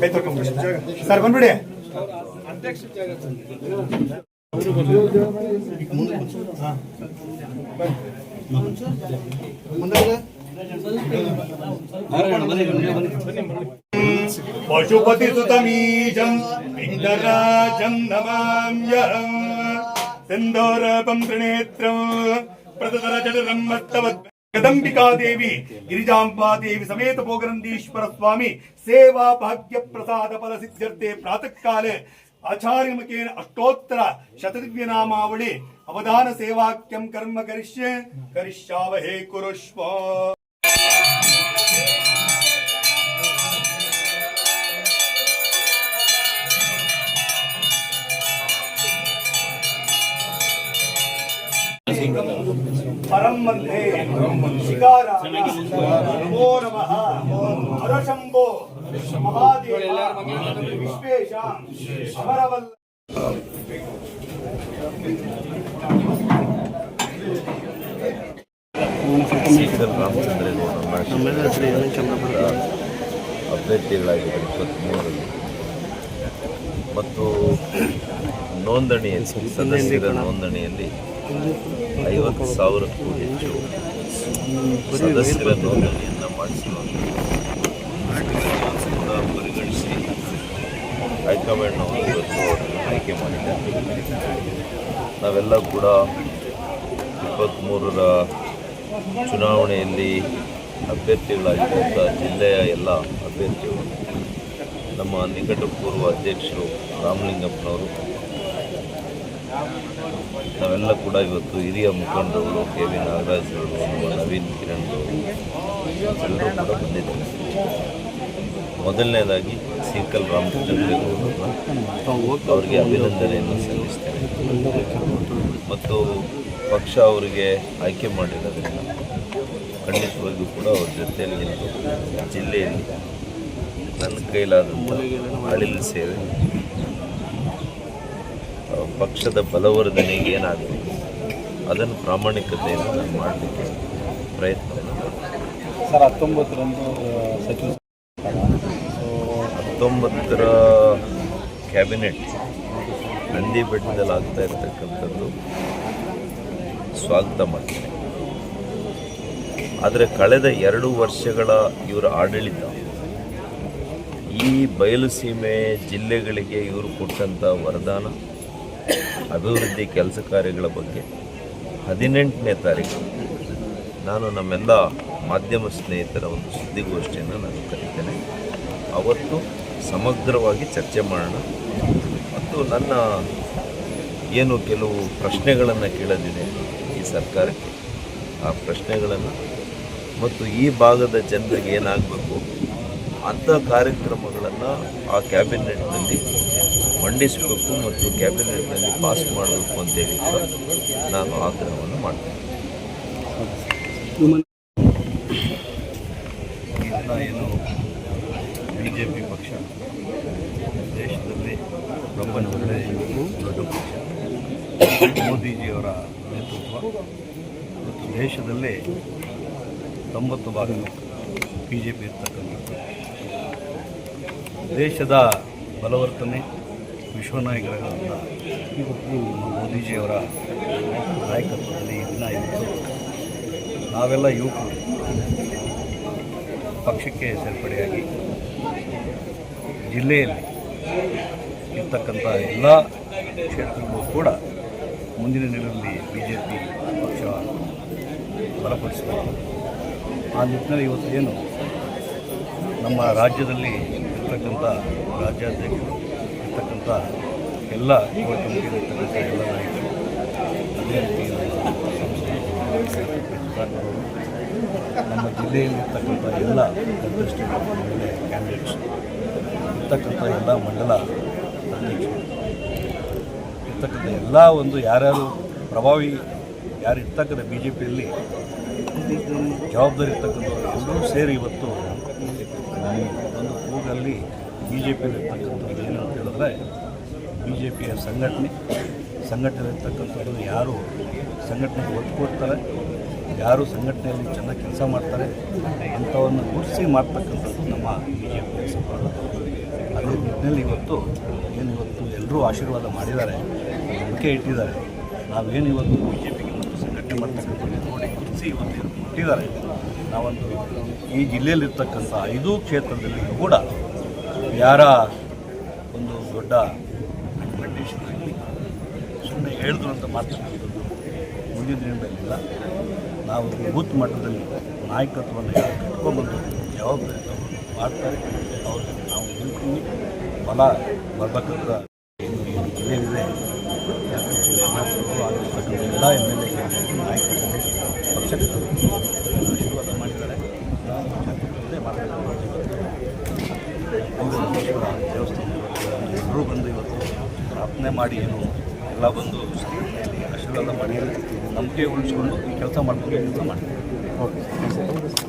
ಕೈ ತೊಳ್ಕೊಂಬಿಡಿ ಸರ್ ಬಂದ್ಬಿಡಿ. ಪಶುಪತಿ ಇಂದರಾಜಂ ನಮಾಮ್ಯಹಂ ಸಿಂಧೋರಪಂ ತ್ರಿನೇತ್ರಂ ಪ್ರತತರ ಜಡರಂ ಮಸ್ತವತ್ ಕದಂಬಿಕಾ ದೇವಿ ಗಿರಿಜಾಂಬಾ ದೇವಿ ಸಮೇತ ಭೋಗರಂದೀಶ್ವರ ಸ್ವಾಮಿ ಸೇವಾ ಭಾಗ್ಯ ಪ್ರಸಾದ ಫಲ ಸಿದ್ಧರ್ಥೆ ಪ್ರಾತಃ ಕಾಲೆ ಆಚಾರ್ಯ ಮುಖೇನ ಅಷ್ಟೋತ್ತರ ಶತದಿವ್ಯ ನಾಮಾವಳಿ ಅವಧಾನ ಸೇವಾಕ್ಯಂ ಕರ್ಮ ಕರಿಷ್ಯೆ ಕರಿಷ್ಯಾವಹೇ ಕುರುಷ್ವ ಪರಂ ವಂದೇ ಶಿಕಾರ ನಮೋ ನಮಃ ಹರಶಂಭೋ ಮಹಾದೇವ ವಿಶ್ವೇಶ ಅಮರವಲ್ಲ. ಇಪ್ಪತ್ತ್ಮೂರರಲ್ಲಿ ಮತ್ತು ನೋಂದಣಿಯಲ್ಲಿ ಸದಸ್ಯರ ನೋಂದಣಿಯಲ್ಲಿ ಐವತ್ತು ಸಾವಿರಕ್ಕೂ ಹೆಚ್ಚು ಸದಸ್ಯರ ನೋಂದಣಿಯನ್ನು ಮಾಡಿಸುವಂಥ ಪರಿಗಣಿಸಿ ಪರಿಗಣಿಸಿ ಹೈಕಮಾಂಡ್ನವರು ಇವತ್ತು ಅವರನ್ನು ಆಯ್ಕೆ ಮಾಡಿದ್ದಾರೆ ನಾವೆಲ್ಲ ಕೂಡ ಇಪ್ಪತ್ತ್ಮೂರರ ಚುನಾವಣೆಯಲ್ಲಿ ಅಭ್ಯರ್ಥಿಗಳಾಗಿರುವಂಥ ಜಿಲ್ಲೆಯ ಎಲ್ಲ ಅಭ್ಯರ್ಥಿಗಳು, ನಮ್ಮ ನಿಕಟಪೂರ್ವ ಅಧ್ಯಕ್ಷರು ರಾಮಲಿಂಗಪ್ಪನವರು ನಾವೆಲ್ಲ ಕೂಡ ಇವತ್ತು ಹಿರಿಯ ಮುಖಂಡರು, ಕೆ ವಿ ನಾಗರಾಜರವರು ನಮ್ಮ ನವೀನ್ ಕಿರಣ್ರವರು ಎಲ್ಲರೂ ಕೂಡ ಬಂದಿದ್ದಾರೆ. ಮೊದಲನೇದಾಗಿ ಸೀಕಲ್ ರಾಮಚಂದ್ರೇಗೌಡರನ್ನ ಅವರಿಗೆ ಅಭಿನಂದನೆಯನ್ನು ಸಲ್ಲಿಸ್ತೇನೆ. ಮತ್ತು ಪಕ್ಷ ಅವರಿಗೆ ಆಯ್ಕೆ ಮಾಡಿರೋದ್ರಿಂದ ಖಂಡಿತವಾಗಿಯೂ ಕೂಡ ಅವ್ರ ಜೊತೆಯಲ್ಲಿ ಜಿಲ್ಲೆಯಲ್ಲಿ ನನ್ನ ಕೈಲಾದಂಥ ಅಳಿಲು ಸೇವೆ ಪಕ್ಷದ ಬಲವರ್ಧನೆಗೆ ಏನಾಗಬೇಕು ಅದನ್ನು ಪ್ರಾಮಾಣಿಕತೆಯನ್ನು ನಾನು ಮಾಡಲಿಕ್ಕೆ ಪ್ರಯತ್ನ ಸರ್ ಹತ್ತೊಂಬತ್ತರಂದು ಸಚಿವ ಹತ್ತೊಂಬತ್ತರ ಕ್ಯಾಬಿನೆಟ್ ನಂದಿ ಬೆಟ್ಟದಲ್ಲಿ ಆಗ್ತಾ ಇರ್ತಕ್ಕಂಥದ್ದು ಸ್ವಾಗತ ಮಾಡ್ತೇನೆ. ಆದರೆ ಕಳೆದ ಎರಡು ವರ್ಷಗಳ ಇವರ ಆಡಳಿತ ಈ ಬಯಲುಸೀಮೆ ಜಿಲ್ಲೆಗಳಿಗೆ ಇವರು ಕೊಟ್ಟಂಥ ವರದಾನ ಅಭಿವೃದ್ಧಿ ಕೆಲಸ ಕಾರ್ಯಗಳ ಬಗ್ಗೆ ಹದಿನೆಂಟನೇ ತಾರೀಕು. ನಾನು ನಮ್ಮೆಲ್ಲ ಮಾಧ್ಯಮ ಸ್ನೇಹಿತರ ಒಂದು ಸುದ್ದಿಗೋಷ್ಠಿಯನ್ನು ನಾನು ಕರೀತೇನೆ. ಅವತ್ತು ಸಮಗ್ರವಾಗಿ ಚರ್ಚೆ ಮಾಡೋಣ. ಮತ್ತು ನನ್ನ ಏನು ಕೆಲವು ಪ್ರಶ್ನೆಗಳನ್ನು ಕೇಳಲಿದೆ ಈ ಸರ್ಕಾರಕ್ಕೆ, ಆ ಪ್ರಶ್ನೆಗಳನ್ನು ಮತ್ತು ಈ ಭಾಗದ ಜನರಿಗೆ ಏನಾಗಬೇಕು, ಅಂಥ ಕಾರ್ಯಕ್ರಮಗಳನ್ನು ಆ ಕ್ಯಾಬಿನೆಟ್ನಲ್ಲಿ ಮಂಡಿಸಬೇಕು ಮತ್ತು ಕ್ಯಾಬಿನೆಟ್ನಲ್ಲಿ ಪಾಸ್ ಮಾಡಬೇಕು ಅಂತೇಳಿ ನಾನು ಆಗ್ರಹವನ್ನು ಮಾಡ್ತೇನೆ. ಏನು ಬಿ ಜೆ ಪಿ ಪಕ್ಷ, ದೇಶದಲ್ಲಿ ಪ್ರಪಂಚದಲ್ಲೇ ದೊಡ್ಡ ಪಕ್ಷ. ಮೋದಿಜಿಯವರ ನೇತೃತ್ವ ಮತ್ತು ದೇಶದಲ್ಲೇ ತೊಂಬತ್ತು ಭಾಗ ಬಿ ಜೆ ಪಿ ಇರ್ತಕ್ಕಂಥದ್ದು. ದೇಶದ ಬಲವರ್ತನೆ ವಿಶ್ವನಾಯಕರಾದಂಥ ಇವತ್ತು ಮೋದಿಜಿಯವರ ನಾಯಕತ್ವದಲ್ಲಿ ದಿನ ಇವತ್ತು ನಾವೆಲ್ಲ ಯುವಕರು, ಪಕ್ಷಕ್ಕೆ ಸೇರ್ಪಡೆಯಾಗಿ ಜಿಲ್ಲೆಯಲ್ಲಿ ಇರ್ತಕ್ಕಂಥ ಎಲ್ಲ ಕ್ಷೇತ್ರಗಳು ಕೂಡ ಮುಂದಿನ ದಿನಗಳಲ್ಲಿ ಬಿ ಜೆ ಪಿ ಪಕ್ಷ ಬಲಪಡಿಸಬೇಕು. ಆ ನಿಟ್ಟಿನಲ್ಲಿ ಇವತ್ತು ಏನು ನಮ್ಮ ರಾಜ್ಯದಲ್ಲಿ ಇರ್ತಕ್ಕಂಥ ರಾಜ್ಯಾಧ್ಯಕ್ಷರು ಇರ್ತಕ್ಕಂಥ ಎಲ್ಲ ಇವತ್ತು ಕಮಿಟಿಯಲ್ಲಿರ್ತಕ್ಕಂಥ ಎಲ್ಲ ನಾಯಕರು ಅದೇ ರೀತಿ ನಮ್ಮ ಜಿಲ್ಲೆಯಲ್ಲಿರ್ತಕ್ಕಂಥ ಎಲ್ಲ ಕ್ಯಾಂಡಿಡೇಟ್ಸ್ ಇರ್ತಕ್ಕಂಥ ಎಲ್ಲ ಮಂಡಲ ಅಧ್ಯಕ್ಷರು, ಇರ್ತಕ್ಕಂಥ ಎಲ್ಲ ಒಂದು ಯಾರ್ಯಾರು ಪ್ರಭಾವಿ, ಯಾರು ಇರ್ತಕ್ಕಂಥ ಬಿ ಜೆ ಪಿಯಲ್ಲಿ ಜವಾಬ್ದಾರಿ ಇರ್ತಕ್ಕಂಥವ್ರು ಎಲ್ಲರೂ ಸೇರಿ ಇವತ್ತು ಒಂದು ಕೂಗಲ್ಲಿ ಬಿ ಜೆ ಪಿಯಲ್ಲಿರ್ತಕ್ಕಂಥದ್ದು ಏನು ಅಂತ ಹೇಳಿದ್ರೆ ಬಿ ಜೆ ಪಿಯ ಸಂಘಟನೆ ಸಂಘಟನೆ ಇರ್ತಕ್ಕಂಥದ್ದು ಯಾರು ಸಂಘಟನೆಗೆ ಒತ್ತು ಕೊಡ್ತಾರೆ, ಯಾರು ಸಂಘಟನೆಯಲ್ಲಿ ಚೆನ್ನಾಗಿ ಕೆಲಸ ಮಾಡ್ತಾರೆ ಅಂಥವನ್ನು ಗುರುಸಿ ಮಾಡ್ತಕ್ಕಂಥದ್ದು ನಮ್ಮ ಬಿ ಜೆ ಪಿಯ ಸಫಲ ಅದೇ ನಿಟ್ಟಿನಲ್ಲಿ ಇವತ್ತು ಏನು ಇವತ್ತು ಎಲ್ಲರೂ ಆಶೀರ್ವಾದ ಮಾಡಿದ್ದಾರೆ, ನಂಬಿಕೆ ಇಟ್ಟಿದ್ದಾರೆ. ನಾವೇನು ಇವತ್ತು ಬಿ ಜೆ ಪಿಗೆ ಮತ್ತು ಸಂಘಟನೆ ಮಾಡ್ತಕ್ಕಂಥದ್ದು ನೋಡಿ ಗುರುಸಿ ಇವತ್ತು ಕೊಟ್ಟಿದ್ದಾರೆ. ನಾವೊಂದು ಈ ಜಿಲ್ಲೆಯಲ್ಲಿರ್ತಕ್ಕಂಥ ಐದು ಕ್ಷೇತ್ರದಲ್ಲಿ ಕೂಡ ಯಾರ ಒಂದು ದೊಡ್ಡ ಸುಮ್ಮನೆ ಹೇಳಿದ್ರು ಅಂತ ಮಾತನಾಡೋದು ಮುಂದಿನ ದಿನದಲ್ಲಿಲ್ಲ. ನಾವು ಬೂತ್ ಮಟ್ಟದಲ್ಲಿ ನಾಯಕತ್ವವನ್ನು ಕಟ್ಕೊಂಡ್ಬಂದು ಜವಾಬ್ದಾರಿ ಮಾಡ್ತಾರೆ ಅವ್ರಿಗೆ ನಾವು ನಿಲ್ಕೊಂಡು ಫಲ ಬರ್ಬೇಕಂತ ಏನು ಏನು ಆಗಿರ್ತಕ್ಕಂಥ ಎಲ್ಲ ಎಂ ಎಲ್ ಎ ನಾಯಕತ್ವ ಪಕ್ಷಕ್ಕೆ ಆಶೀರ್ವಾದ ಮಾಡಿದ್ದಾರೆ ನಾವು ಜಾಗೃತಿ ಮಾಡಬೇಕು ಔಡಂಬರೇಶ್ವರ ದೇವಸ್ಥಾನ ಎಲ್ಲರೂ ಬಂದು ಇವತ್ತು ಪ್ರಾರ್ಥನೆ ಮಾಡಿ ಏನು ಎಲ್ಲ ಬಂದು ಆಶೀರ್ವಾದ ಮಾಡಿ ನಂಬಿಕೆ ಉಳಿಸ್ಕೊಂಡು ಕೆಲಸ ಮಾಡ್ಕೊಂಡು ಕೆಲಸ ಮಾಡ್ತೀವಿ. ಓಕೆ